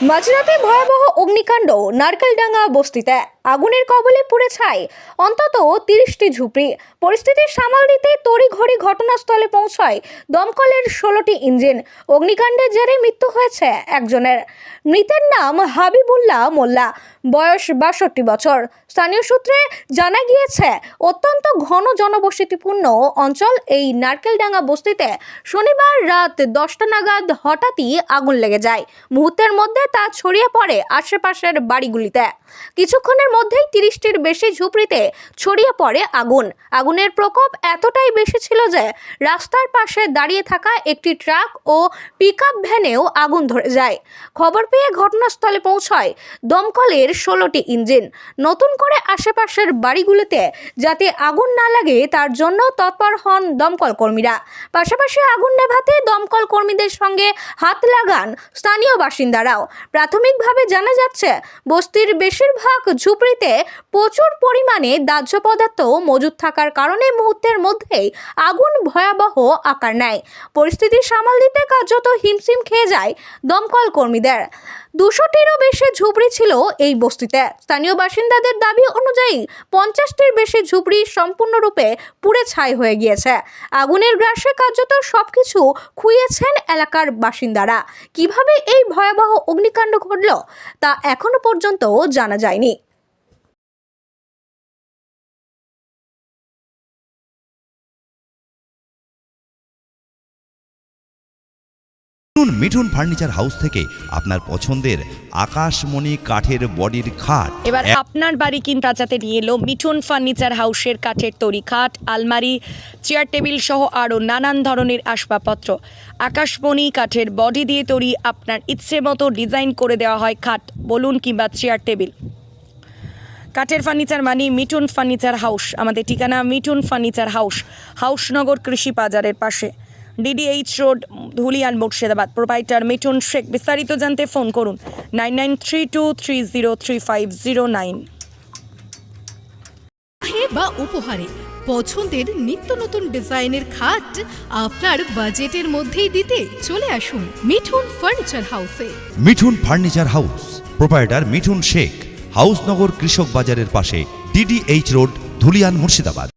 মাঝরাতে ভয়াবহ অগ্নিকাণ্ড নারকেলডাঙ্গা বস্তিতে আগুনের কবলে পুড়ে ছাই, অন্তত তিরিশটি ঝুপড়ি। পরিস্থিতি সামাল দিতে তড়িঘড়ি ঘটনাস্থলে পৌঁছায় দমকলের ষোলোটি ইঞ্জিন। অগ্নিকাণ্ডের জেরে মৃত্যু হয়েছে একজনের। মৃতের নাম হাবিবুল্লাহ মোল্লা, বয়স বাষট্টি বছর। স্থানীয় সূত্রে জানা গিয়েছে, অত্যন্ত ঘন জনবসতিপূর্ণ অঞ্চল এই নারকেলডাঙ্গা বস্তিতে শনিবার রাত দশটা নাগাদ হঠাৎই আগুন লেগে যায়। মুহূর্তের মধ্যে তা ছড়িয়ে পড়ে আশেপাশের বাড়িগুলিতে। কিছুক্ষণের মধ্যেই তিরিশটির বেশি ঝুপড়িতে ছড়িয়ে পড়ে আগুন। আগুনের প্রকোপ এতটাই বেশি ছিল যে রাস্তার পাশে দাঁড়িয়ে থাকা একটি ট্রাক ও পিকআপ ভ্যানেও আগুন ধরে যায়। খবর পেয়ে ঘটনাস্থলে পৌঁছায় দমকলের ষোলোটি ইঞ্জিন। নতুন করে আশেপাশের বাড়িগুলোতে যাতে আগুন না লাগে, তার জন্য তৎপর হন দমকল কর্মীরা। পাশাপাশি আগুন নেভাতে দমকল কর্মীদের সঙ্গে হাত লাগান স্থানীয় বাসিন্দারাও। প্রাথমিকভাবে জানা যাচ্ছে, বস্তির বেশিরভাগ ঝুপড়িতে প্রচুর পরিমাণে দাহ্য পদার্থ মজুদ থাকার কারণে মুহূর্তের মধ্যেই আগুন ভয়াবহ আকার নেয়। পরিস্থিতি সামাল দিতে কার্যত হিমশিম খেয়ে যায় দমকল কর্মীদের। দুশোটিরও বেশি ঝুপড়ি ছিল এই বস্তিতে। স্থানীয় বাসিন্দাদের দাবি অনুযায়ী পঞ্চাশটির বেশি ঝুপড়ি সম্পূর্ণরূপে পুড়ে ছাই হয়ে গিয়েছে। আগুনের গ্রাসে কার্যত সবকিছু খুইয়েছেন এলাকার বাসিন্দারা। কীভাবে এই ভয়াবহ অগ্নিকাণ্ড ঘটল তা এখনও পর্যন্ত জানা যায়নি। মিঠুন মিঠুন ফার্নিচার হাউস থেকে আপনার পছন্দের আকাশমণি কাঠের বডির খাট। এবার আপনার বাড়ি কিনতে যাতে নিয়ে এলো মিঠুন ফার্নিচার হাউসের কাঠের তৈরি খাট আলমারি চেয়ার টেবিল সহ আরও নানান ধরনের আসবাবপত্র। আকাশমণি কাঠের বডি দিয়ে তৈরি আপনার ইচ্ছে মতো ডিজাইন করে দেওয়া হয় খাট বলুন কিংবা চেয়ার টেবিল। কাঠের ফার্নিচার মানে মিঠুন ফার্নিচার হাউস। আমাদের ঠিকানা মিঠুন ফার্নিচার হাউস হাউসনগর কৃষি বাজারের পাশে। DDH road Dhulian Murshidabad. Proprietor Mithun Sheikh বিস্তারিত জানতে ফোন করুন nine nine three two three zero three five zero nine বা উপহারে পছন্দের নিত্য নতুন ডিজাইনের খাট আপনার বাজেটের মধ্যেই দিতে চলে আসুন মিঠুন ফার্নিচার হাউসে। Mithun furniture house proprietor Mithun Sheikh Hausnagar কৃষক বাজারের পাশে ডিডিএইচ রোড ধুলিয়ান মুর্শিদাবাদ।